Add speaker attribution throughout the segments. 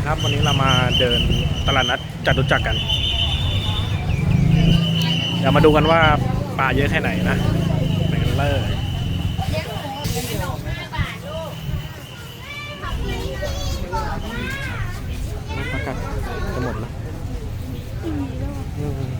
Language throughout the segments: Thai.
Speaker 1: ดีครับ วันนี้เรามาเดินตลาดนัดจตุจักรกัน เดี๋ยวมาดูกันว่าปลาเยอะแค่ไหนนะไปกันเลยะกาศจะหมดแล้วอืม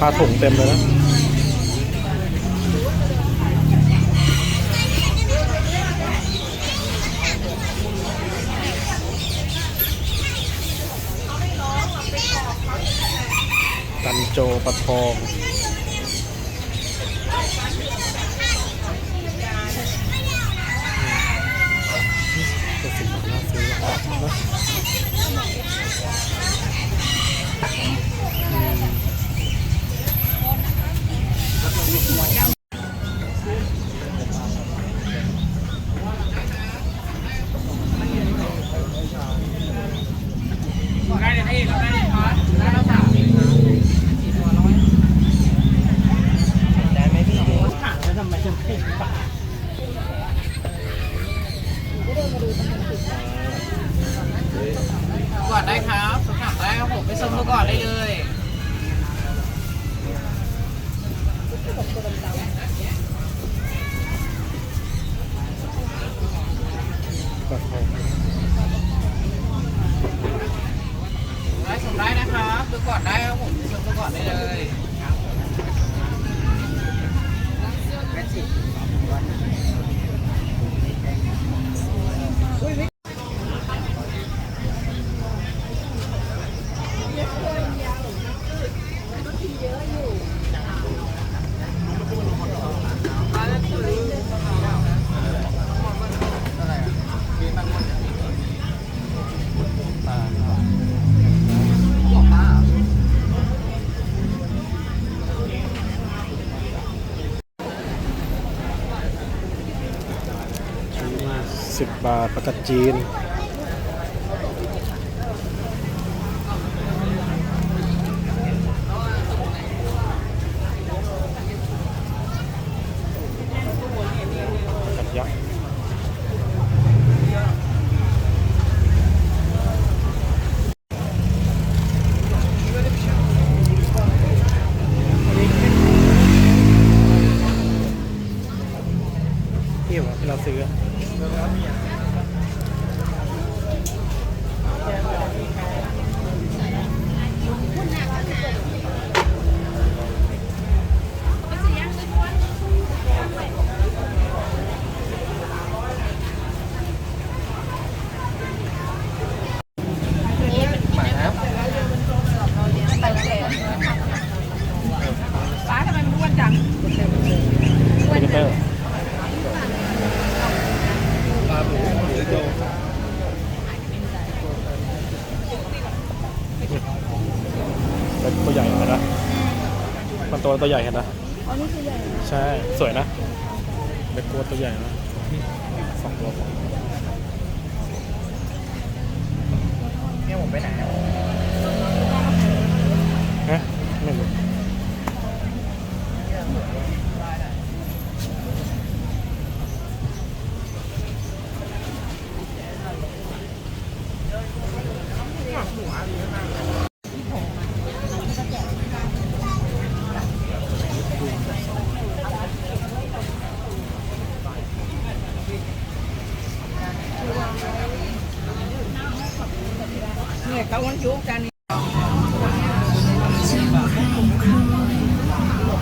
Speaker 1: ปลาถุงเต็มเลยนะกันโจปลาทอง
Speaker 2: 10 บา
Speaker 1: ท
Speaker 2: ป
Speaker 1: ระกัดจีน
Speaker 2: มัน
Speaker 1: ตัวตัวใหญ่เห็นนะอ๋อนี่ตัวใหญ่ใช่ สวยนะเป็นตัวตัวใหญ่นะสองตัว
Speaker 2: เนี่ยผมไปไหน
Speaker 1: ฮะไม่รู้
Speaker 2: เนี่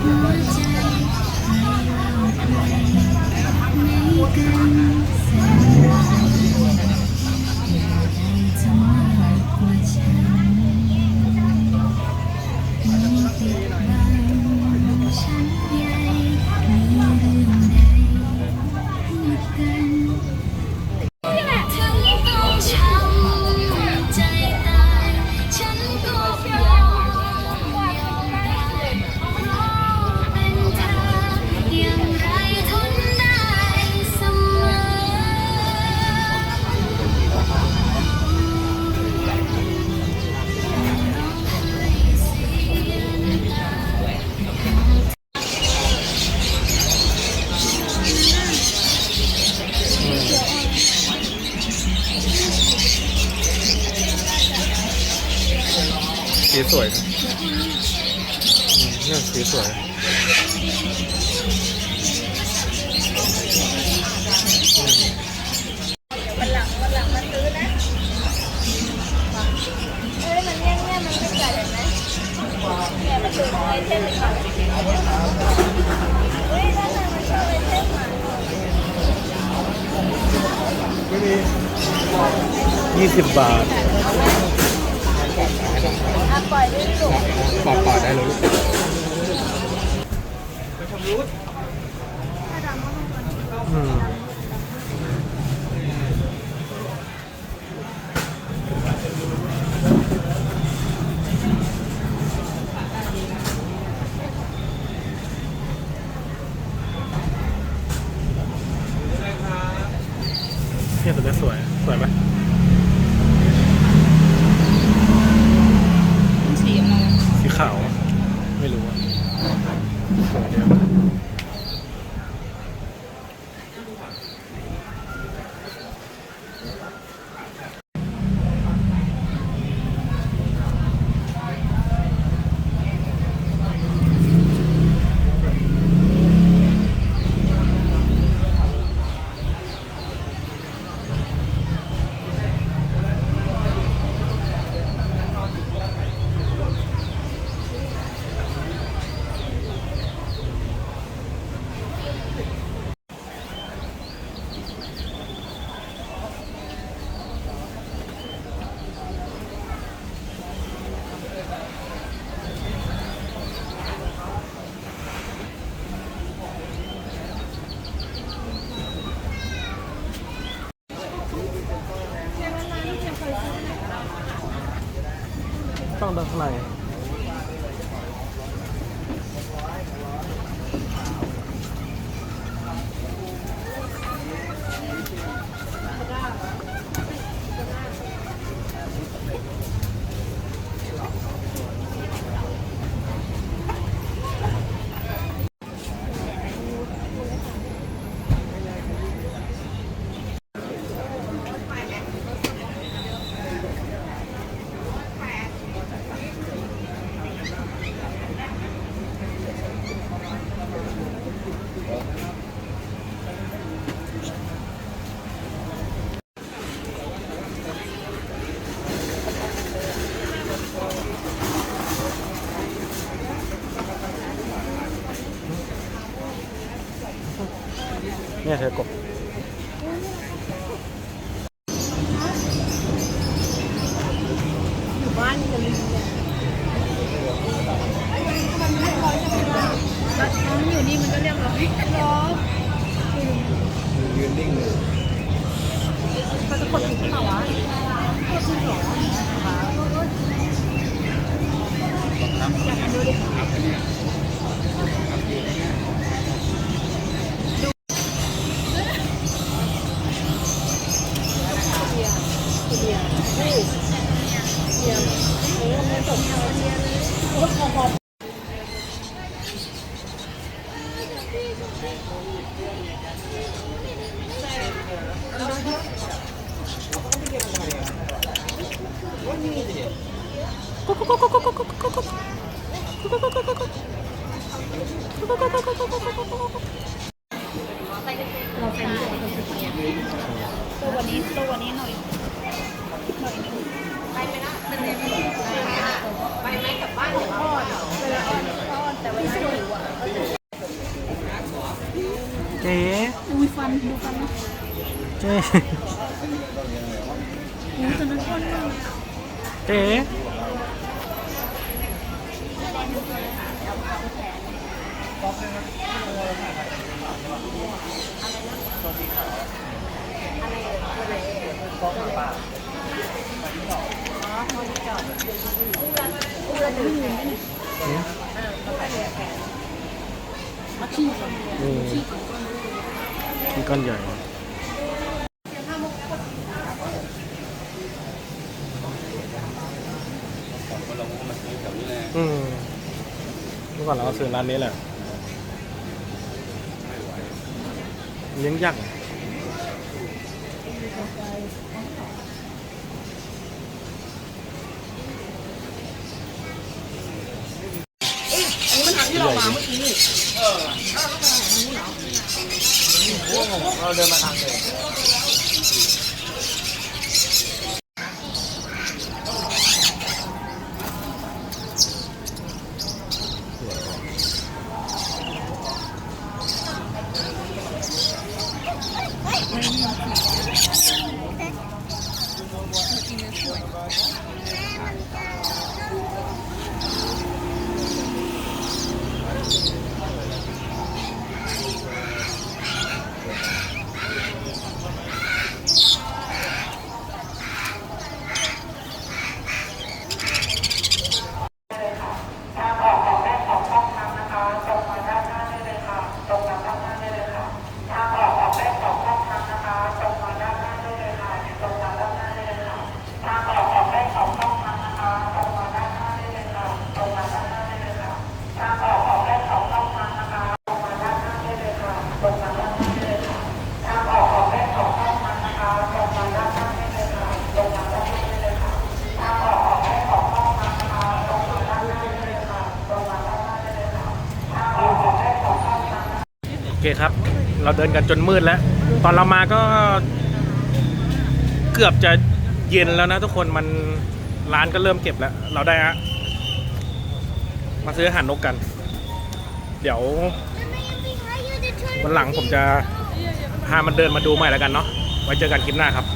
Speaker 3: Thank you.
Speaker 1: สีสวยนะอืมเนี่ยสีสวย
Speaker 3: วันหลังวันหลังมาซื้อนะ เอ้ยมันเนี่ยเนี่ยมันเป็นไก่เลยไหมเนี่ยมันคือไอเทมเลยค่ะเฮ้ยด้านในมันคือไอเทมอะ
Speaker 1: ยี่สิบบาท
Speaker 3: อะ ปล่อยได้วยลูก
Speaker 2: ปอกปอดได้เลยลูก
Speaker 1: อืมเนี่ยตัวนี้สวย สวยไหม
Speaker 3: สีอะไร
Speaker 1: สีขาวอะไม่รู้อะสวยเดียว ต้อ งเดินข้างในเนี่ยเธอกบ
Speaker 3: อยู่บ้านจะมีเนี่ยน้องอยู่นี่มันก็ เรียกร้อยร้อย
Speaker 2: ยืนนิ่งเลย
Speaker 3: เขาจะกดถูกหรือเปล่าวะกดถูกเหรอตัววันนี้ตัววันนี้หน่อยหน่อยนึงไปไหมล่ะเป็นไงไปไหมกลับบ้านหรือว่าอ้อนเวลาอ้อนอ้อนแต่เวลาหิวอะ
Speaker 1: เจ๊
Speaker 3: อุ้ยฟันดูฟันนะ โอ้ยตอนนั้นอ้อนมากเลยอะ
Speaker 1: เจ๊อืมมีก้อนใหญ่
Speaker 2: ก่อน
Speaker 1: เราก็ซื้อร้านนี้แหละเลี้ยงยักา
Speaker 2: กเรา
Speaker 4: เดินมาทางเดิม
Speaker 1: เคครับ เราเดินกันจนมืดแล้ว ตอนเรามาก็เกือบจะเย็นแล้วนะทุกคนมันร้านก็เริ่มเก็บแล้ว เราได้ฮะมาซื้ออาหารนกกัน เดี๋ยววันหลังผมจะพามันเดินมาดูใหม่แล้วกันเนาะไว้เจอกันคลิปหน้าครับ